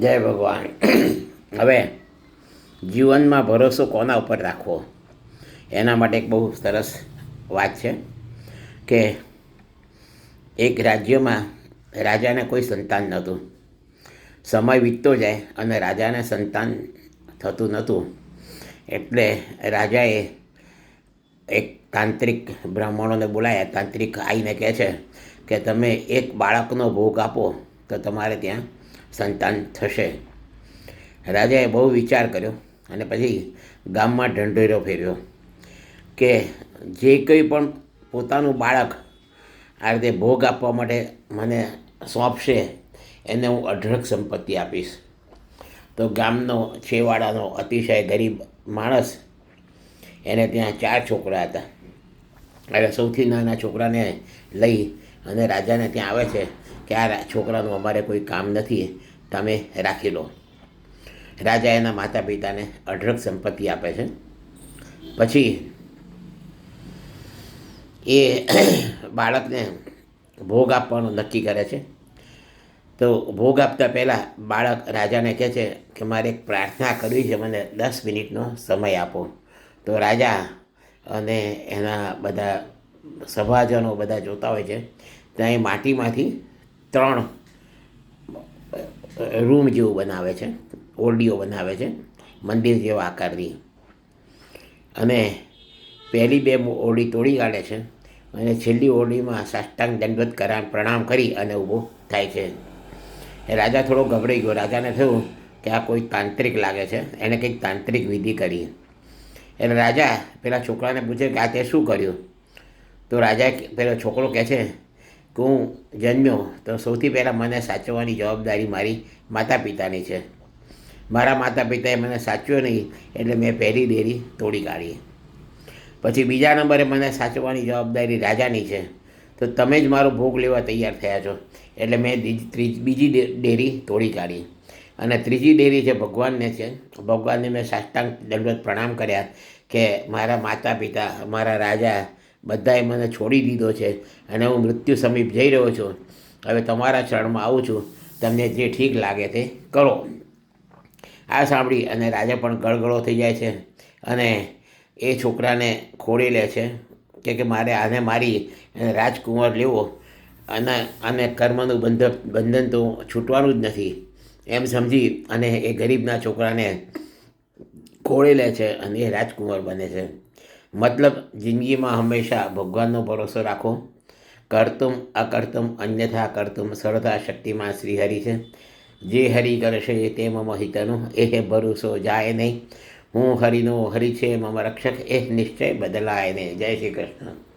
જય ભગવાન. હવે જીવનમાં ભરોસો કોના ઉપર રાખવો? એના માટે એક બહુ સરસ વાત છે કે એક રાજ્યમાં રાજાને કોઈ સંતાન નહોતું. સમય વીતતો જાય અને રાજાને સંતાન થતું નહોતું. એટલે રાજાએ એક તાંત્રિક બ્રાહ્મણોને બોલાયા. તાંત્રિક આવીને કહે છે કે તમે એક બાળકનો ભોગ આપો તો તમારે ત્યાં સંતાન થશે. રાજાએ બહુ વિચાર કર્યો અને પછી ગામમાં ઢંઢેરો ફેર્યો કે જે કંઈ પણ પોતાનું બાળક આ રીતે ભોગ આપવા માટે મને સોંપશે, એને હું અઢળક સંપત્તિ આપીશ. તો ગામનો છેવાડાનો અતિશય ગરીબ માણસ એને ત્યાં ચાર છોકરા હતા. એટલે સૌથી નાના છોકરાને લઈ અને રાજાને ત્યાં આવે છે કે આ છોકરાનું અમારે કોઈ કામ નથી, તમે રાખી લો. રાજા એના માતા પિતાને અઢળક સંપત્તિ આપે છે. પછી એ બાળકને ભોગ આપવાનું નક્કી કરે છે. તો ભોગ આપતા પહેલાં બાળક રાજાને કહે છે કે મારે એક પ્રાર્થના કરવી છે, મને દસ મિનિટનો સમય આપો. તો રાજા અને એના બધા સભાજનો બધા જોતા હોય છે, ત્યાં એ માટીમાંથી ત્રણ રૂમ જેવું બનાવે છે, ઓરડીઓ બનાવે છે, મંદિર જેવા આકારની. અને પહેલી બે ઓરડી તોડી કાઢે છે, અને છેલ્લી ઓરડીમાં સાષ્ટાંગ દંડવત કરા પ્રણામ કરી અને ઊભો થાય છે. રાજા થોડો ગભરાઈ ગયો. રાજાને થયું કે આ કોઈ તાંત્રિક લાગે છે, એણે કંઈક તાંત્રિક વિધિ કરી. એટલે રાજા પેલા છોકરાને પૂછે કે આ તે શું કર્યું? તો રાજા પેલો છોકરો કહે છે કે હું જન્મ્યો તો સૌથી પહેલાં મને સાચવવાની જવાબદારી મારી માતા પિતાની છે. મારા માતા પિતાએ મને સાચવ્યો નહીં એટલે મેં પહેલી ડેરી તોડી કાઢી. પછી બીજા નંબરે મને સાચવવાની જવાબદારી રાજાની છે. તો તમે જ મારો ભોગ લેવા તૈયાર થયા છો. એટલે મેં બીજી ડેરી તોડી કાઢી. અને ત્રીજી ડેરી છે ભગવાનને છે, ભગવાનને મેં સાષ્ટાંગ દંડવત પ્રણામ કર્યા કે મારા માતા પિતા મારા રાજા બધાએ મને છોડી દીધો છે અને હું મૃત્યુ સમીપ જઈ રહ્યો છું. હવે તમારા ચરણમાં આવું છું. તમને જે ઠીક લાગે તે કરો. આ સાંભળી અને રાજા પણ ગળગળો થઈ જાય છે અને એ છોકરાને ખોડી લે છે કે કે મારે આને મારી રાજકુંવર લેવો. અને અને કર્મનું બંધક, બંધન તો છૂટવાનું જ નથી. એમ સમજી અને એ ગરીબના છોકરાને ખોળી લે છે અને એ રાજકુંવર બને છે. મતલબ જિંદગીમાં હંમેશા ભગવાનનો ભરોસો રાખો. કર્તુમ અકર્તુમ અન્યથા કર્તુમ સર્વથા શક્તિમાં શ્રીહરિ છે. જે હરિ કરશે તે મમ હિતનું, એ ભરોસો જાય નહીં. હું હરિનો હરિ છે, મમ રક્ષક, એ નિશ્ચય બદલાય નહીં. જય શ્રી કૃષ્ણ.